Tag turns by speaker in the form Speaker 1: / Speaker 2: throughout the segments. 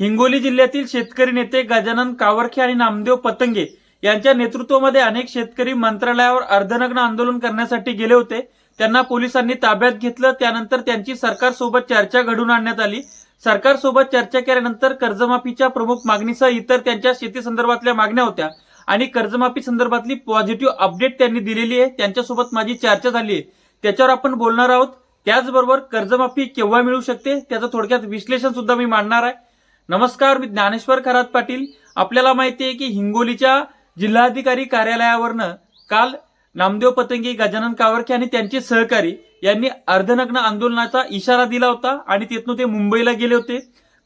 Speaker 1: हिंगोली जिल्ह्यातील शेतकरी नेते गजानन कावरखे आणि नामदेव पतंगे यांच्या नेतृत्वामध्ये अनेक शेतकरी मंत्रालयावर अर्धनग्न आंदोलन करण्यासाठी गेले होते. त्यांना पोलिसांनी ताब्यात घेतलं. त्यानंतर त्यांची सरकारसोबत चर्चा घडून आणण्यात आली. सरकारसोबत चर्चा केल्यानंतर कर्जमाफीच्या प्रमुख मागणीसह इतर त्यांच्या शेती संदर्भातल्या मागण्या होत्या आणि कर्जमाफी संदर्भातली पॉझिटिव्ह अपडेट त्यांनी दिलेली आहे. त्यांच्यासोबत माझी चर्चा झाली आहे. त्याच्यावर आपण बोलणार आहोत. त्याचबरोबर कर्जमाफी केव्हा मिळू शकते? त्याचं थोडक्यात विश्लेषण सुद्धा मी मांडणार आहे. नमस्कार मी ज्ञानेश्वर खरात पाटील. आपल्याला माहिती आहे की हिंगोलीच्या जिल्हाधिकारी कार्यालयावरनं काल नामदेव पतंगी गजानन कावरखे आणि त्यांचे सहकारी यांनी अर्धनग्न आंदोलनाचा इशारा दिला होता आणि तिथून ते मुंबईला गेले होते.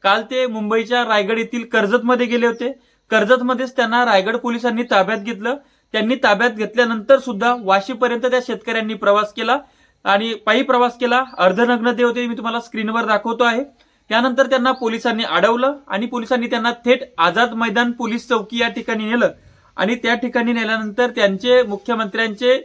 Speaker 1: काल ते मुंबईच्या रायगड येथील कर्जतमध्ये गेले होते. कर्जतमध्येच त्यांना रायगड पोलिसांनी ताब्यात घेतलं. त्यांनी ताब्यात घेतल्यानंतर सुद्धा वाशीपर्यंत त्या शेतकऱ्यांनी प्रवास केला आणि पायी प्रवास केला. अर्धनग्न ते होते मी तुम्हाला स्क्रीनवर दाखवतो आहे. त्यानंतर त्यांना पोलिसांनी अडवलं आणि पोलिसांनी त्यांना थेट आझाद मैदान पोलीस चौकी या ठिकाणी नेलं. आणि त्या ठिकाणी नेल्यानंतर त्यांचे मुख्यमंत्र्यांचे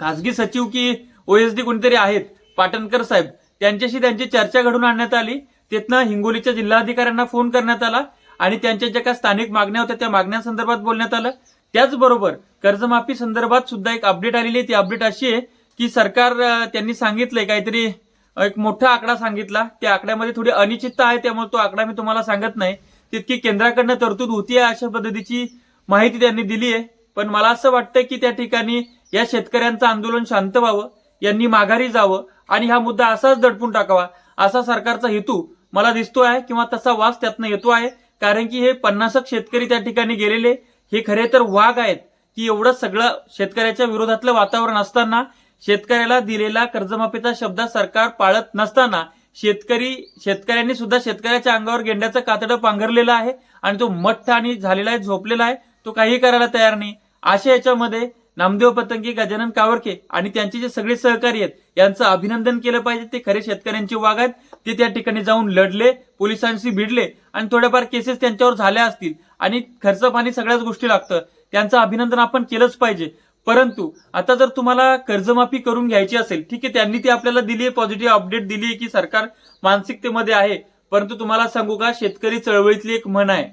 Speaker 1: खासगी सचिव की ओएसडी कोणीतरी आहेत पाटणकर साहेब त्यांच्याशी त्यांची चर्चा घडून आणण्यात आली. तिथनं हिंगोलीच्या जिल्हाधिकाऱ्यांना फोन करण्यात आला आणि त्यांच्या ज्या काही स्थानिक मागण्या होत्या त्या मागण्यांसंदर्भात बोलण्यात आलं. त्याचबरोबर कर्जमाफी संदर्भात सुद्धा एक अपडेट आलेली आहे. ती अपडेट अशी आहे की सरकार त्यांनी सांगितलंय काहीतरी एक मोठा आकडा सांगितला. त्या आकड्यामध्ये थोडी अनिश्चितता आहे त्यामुळे तो आकडा मी तुम्हाला सांगत नाही. तितकी केंद्राकडनं तरतूद होती अशा पद्धतीची माहिती त्यांनी दिली आहे. पण मला असं वाटतं की त्या ठिकाणी या शेतकऱ्यांचं आंदोलन शांत व्हावं यांनी माघारी जावं आणि हा मुद्दा असाच दडपून टाकावा असा सरकारचा हेतू मला दिसतो आहे किंवा तसा वास त्यातनं येतो आहे. कारण की हे पन्नासक शेतकरी त्या ठिकाणी गेलेले हे खरे तर वाघ आहेत की एवढं सगळं शेतकऱ्याच्या विरोधातलं वातावरण असताना शेतकऱ्याला दिलेला कर्जमाफीचा शब्द सरकार पाळत नसताना शेतकरी शेतकऱ्यांनी सुद्धा शेतकऱ्याच्या अंगावर गेंड्याचं कातडं पांघरलेलं आहे आणि तो मठ्ठ आणि झालेला आहे झोपलेला आहे. तो काही करायला तयार नाही. अशा याच्यामध्ये नामदेव पतंगी गजानन कावरके आणि त्यांचे जे सगळे सहकारी आहेत यांचं अभिनंदन केलं पाहिजे. ते खरे शेतकऱ्यांचे वाघ आहेत. ते त्या ठिकाणी जाऊन लढले पोलिसांशी भिडले आणि थोड्याफार केसेस त्यांच्यावर झाल्या असतील. आणि खर्च पाणी सगळ्याच गोष्टी लागतं. त्यांचं अभिनंदन आपण केलंच पाहिजे. परंतु आता जर तुम्हाला कर्जमाफी करून घ्यायची असेल ठीक आहे त्यांनी ती आपल्याला दिली आहे पॉझिटिव्ह अपडेट दिली आहे की सरकार मानसिकतेमध्ये आहे. परंतु तुम्हाला सांगू का शेतकरी चळवळीतली एक म्हण आहे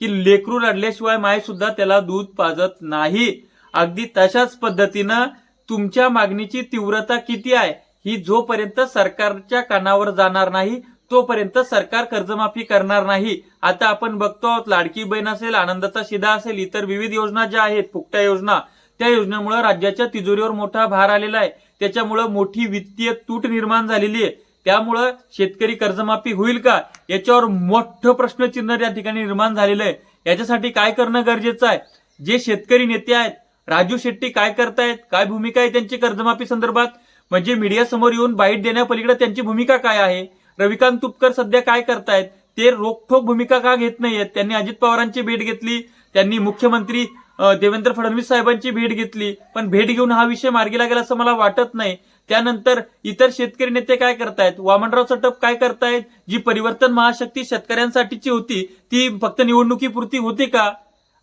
Speaker 1: की लेकरू रडल्याशिवाय माय सुद्धा त्याला दूध पाजत नाही. अगदी तशाच पद्धतीनं तुमच्या मागणीची तीव्रता किती आहे ही जोपर्यंत सरकारच्या कानावर जाणार नाही तोपर्यंत सरकार कर्जमाफी करणार नाही. आता आपण बघतो आहोत लाडकी बहीण असेल आनंदाचा शिधा असेल इतर विविध योजना ज्या आहेत फुकट्या योजना त्या योजनेमुळे राज्याच्या तिजोरीवर मोठा भार आलेला आहे. त्याच्यामुळं मोठी वित्तीय तूट निर्माण झालेली आहे. त्यामुळं शेतकरी कर्जमाफी होईल का? याच्यावर मोठं प्रश्नचिन्ह त्या ठिकाणी निर्माण झालेलं आहे. याच्यासाठी काय करणं गरजेचं आहे? जे शेतकरी नेते आहेत राजू शेट्टी काय करतायत? काय भूमिका आहे त्यांची कर्जमाफी संदर्भात? म्हणजे मीडिया समोर येऊन बाईट देण्यापलीकडे त्यांची भूमिका काय आहे? रविकांत तुपकर सध्या काय करतायत? ते रोखोक भूमिका का घेत नाहीयेत? त्यांनी अजित पवारांची भेट घेतली. त्यांनी मुख्यमंत्री देवेंद्र फडणवीस साहेबांची भेट घेतली. पण भेट घेऊन हा विषय मार्गीला गेला असं मला वाटत नाही. त्यानंतर इतर शेतकरी नेते काय करतायत? वामनराव चटप काय करतायत? जी परिवर्तन महाशक्ती शेतकऱ्यांसाठीची होती ती फक्त निवडणुकीपुरती होती का?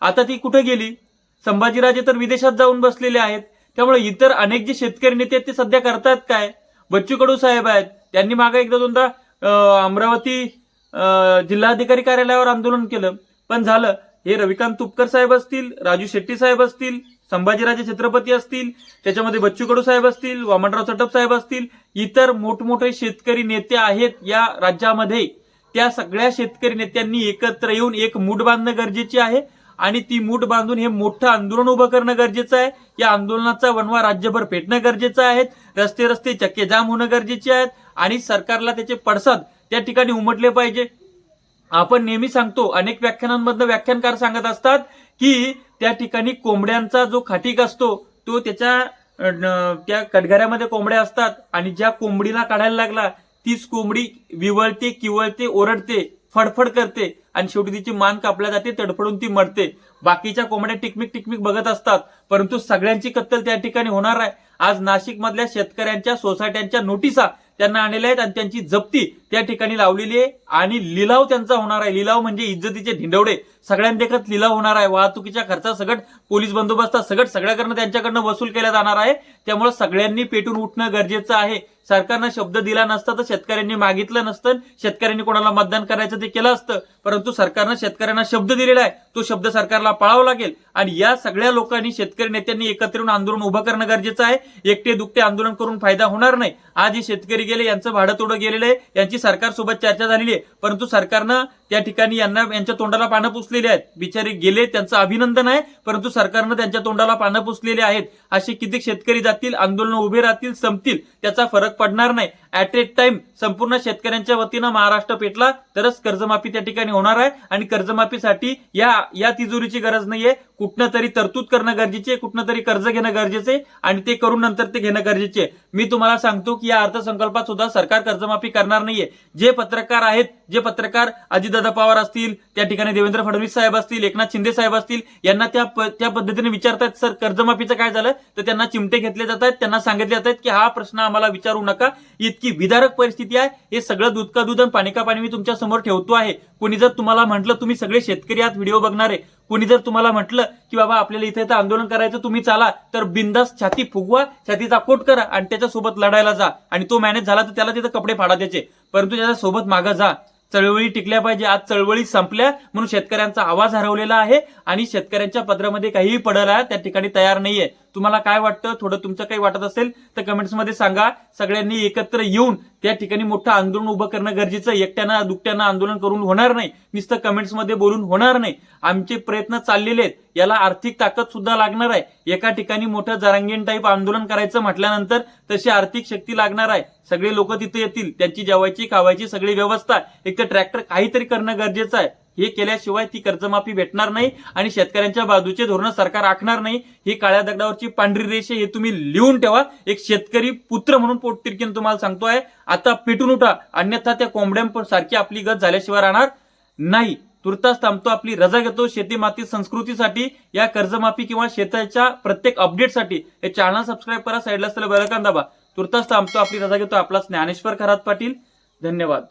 Speaker 1: आता ती कुठे गेली? संभाजीराजे तर विदेशात जाऊन बसलेले आहेत. त्यामुळे इतर अनेक जे शेतकरी नेते आहेत ते सध्या करतायत काय? बच्चू कडू साहेब आहेत. त्यांनी मागे एकदा दोनदा अमरावती जिल्हाधिकारी कार्यालयावर आंदोलन केलं. पण झालं. हे रविकांत तुपकर साहेब असतील राजू शेट्टी साहेब असतील संभाजीराजे छत्रपती असतील त्याच्यामध्ये बच्चू कडू साहेब असतील वामनराव चटप साहेब असतील इतर मोठमोठे शेतकरी नेते आहेत या राज्यामध्ये. त्या सगळ्या शेतकरी नेत्यांनी एकत्र येऊन एक मूठ बांधणं गरजेचे आहे आणि ती मूठ बांधून हे मोठं आंदोलन उभं करणं गरजेचं आहे. या आंदोलनाचा वनवा राज्यभर पेटणं गरजेचं आहे. रस्ते रस्ते चक्के जाम होणं गरजेचे आहेत आणि सरकारला त्याचे पडसाद त्या ठिकाणी उमटले पाहिजे. आपण नेहमी सांगतो अनेक व्याख्यानांमधनं व्याख्यानकार सांगत असतात की त्या ठिकाणी कोंबड्यांचा जो खाटीक असतो तो त्याच्या त्या कटघऱ्यामध्ये कोंबड्या असतात आणि ज्या कोंबडीला काढायला लागला तीच कोंबडी विवळते किवळते ओरडते फडफड करते आणि शेवटी तिची मान कापल्या जाते तडफडून ती मरते. बाकीच्या कोंबड्या टिकमिक टिकमिक बघत असतात परंतु सगळ्यांची कत्तल त्या ठिकाणी होणार आहे. आज नाशिक मधल्या शेतकऱ्यांच्या सोसायट्यांच्या नोटिसा त्यांना आणलेल्या आहेत आणि त्यांची जप्ती त्या ठिकाणी लावलेली आहे. आणि लिलाव त्यांचा होणार आहे. लिलाव म्हणजे इज्जतीचे ढिंडवडे सगळ्यांदेखत लिलाव होणार आहे. वाहतुकीच्या खर्चा सगळं पोलीस बंदोबस्त सगळं सगळ्याकडनं त्यांच्याकडनं वसूल केला जाणार आहे. त्यामुळे सगळ्यांनी पेटून उठणं गरजेचं आहे. सरकारनं शब्द दिला नसता तर शेतकऱ्यांनी मागितलं नसतं. शेतकऱ्यांनी कोणाला मतदान करायचं ते केलं असतं. परंतु सरकारनं शेतकऱ्यांना शब्द दिलेला आहे. तो शब्द सरकारला पाळावा लागेल. आणि या सगळ्या लोकांनी शेतकरी नेत्यांनी एकत्र येऊन आंदोलन उभं करणं गरजेचं आहे. एकटे दुकटे आंदोलन करून फायदा होणार नाही. आज हे शेतकरी गेले यांचं भाडं तोडं गेलेलं आहे. यांची सरकारसोबत चर्चा झालेली आहे. परंतु सरकारनं त्या ठिकाणी यांना यांच्या तोंडाला पानं पुसलेली आहेत. बिचारे गेले त्यांचं अभिनंदन आहे. परंतु सरकारनं त्यांच्या तोंडाला पानं पुसलेली आहेत. असे किती शेतकरी जातील आंदोलन उभे राहतील संपतील त्याचा फरक पडणार नाही. ऍट ए टाइम संपूर्ण शेतकऱ्यांच्या वतीनं महाराष्ट्र पेटला. तरच कर्जमाफी त्या ठिकाणी होणार आहे. आणि कर्जमाफीसाठी या या तिजोरीची गरज नाहीये. कुठनं तरी तरतूद करणं गरजेचे कुठनं तरी कर्ज घेणं गरजेचे आणि ते करून नंतर ते घेणं गरजेचे मी तुम्हाला सांगतो की या अर्थसंकल्पात सुद्धा सरकार कर्जमाफी करणार नाहीये. जे पत्रकार आहेत जे पत्रकार अजितदादा पवार असतील त्या ठिकाणी देवेंद्र फडणवीस साहेब असतील एकनाथ शिंदे साहेब असतील यांना त्या त्या पद्धतीने विचारतात सर कर्जमाफीचं काय झालं? तर त्यांना चिमटे घेतले जात आहेत त्यांना सांगितले जात आहेत की हा प्रश्न आम्हाला विचारू नका. इतकी विदारक परिस्थिती आहे. हे सगळं दूध का दूध आणि पाणी का पाणी मी तुमच्यासमोर ठेवतो आहे. कोणी जर तुम्हाला म्हटलं तुम्ही सगळे शेतकरी आहात व्हिडिओ बघणारे. कोणी जर तुम्हाला म्हटलं की बाबा आपल्याला इथे इथं आंदोलन करायचं तुम्ही चाला. तर बिंदास छाती फुगवा छातीचा कोट करा आणि त्याच्यासोबत लढायला जा. आणि तो मॅनेज झाला तर त्याला तिथं कपडे फाडा त्याचे परंतु त्याच्यासोबत मागं जा. चळवळी टिकल्या पाहिजे. आज चळवळी संपल्या म्हणून शेतकऱ्यांचा आवाज हरवलेला आहे आणि शेतकऱ्यांच्या पदरामध्ये काहीही पडला त्या ठिकाणी तयार नाहीये. तुम्हाला काय वाटतं? थोडं तुमचं काही वाटत असेल तर कमेंट्समध्ये सांगा. सगळ्यांनी एकत्र येऊन त्या ठिकाणी मोठं आंदोलन उभं करणं गरजेचं आहे. एकट्यानं दुकट्यानं आंदोलन करून होणार नाही. नुसतं कमेंट्समध्ये बोलून होणार नाही. आमचे प्रयत्न चाललेले आहेत. याला आर्थिक ताकद सुद्धा लागणार आहे. एका ठिकाणी मोठं जरांगीण टाईप आंदोलन करायचं म्हटल्यानंतर तशी आर्थिक शक्ती लागणार आहे. सगळे लोक तिथे येतील. त्यांची जेवायची खावायची सगळी व्यवस्था. एक तर ट्रॅक्टर काहीतरी करणं गरजेचं आहे. हे केल्याशिवाय ती कर्जमाफी भेटणार नाही आणि शेतकऱ्यांच्या बाजूचे धोरण सरकार आखणार नाही. ही काळ्या दगडावरची पांढरी रेषे हे तुम्ही लिहून ठेवा. एक शेतकरी पुत्र म्हणून पोटतिरकीनं तुम्हाला सांगतोय. आता पेटून उठा. अन्यथा त्या कोंबड्यांसारखी आपली गत झाल्याशिवाय राहणार नाही. तुर्तास थांबतो आपली रजा घेतो. शेती माती संस्कृतीसाठी या कर्जमाफी किंवा शेताच्या प्रत्येक अपडेटसाठी हे चॅनल सबस्क्राईब करा. साईडला असलेलं बेलकान दाबा. तुर्तास थांबतो. आपली रजा घेतो. आपला ज्ञानेश्वर खरात पाटील. धन्यवाद.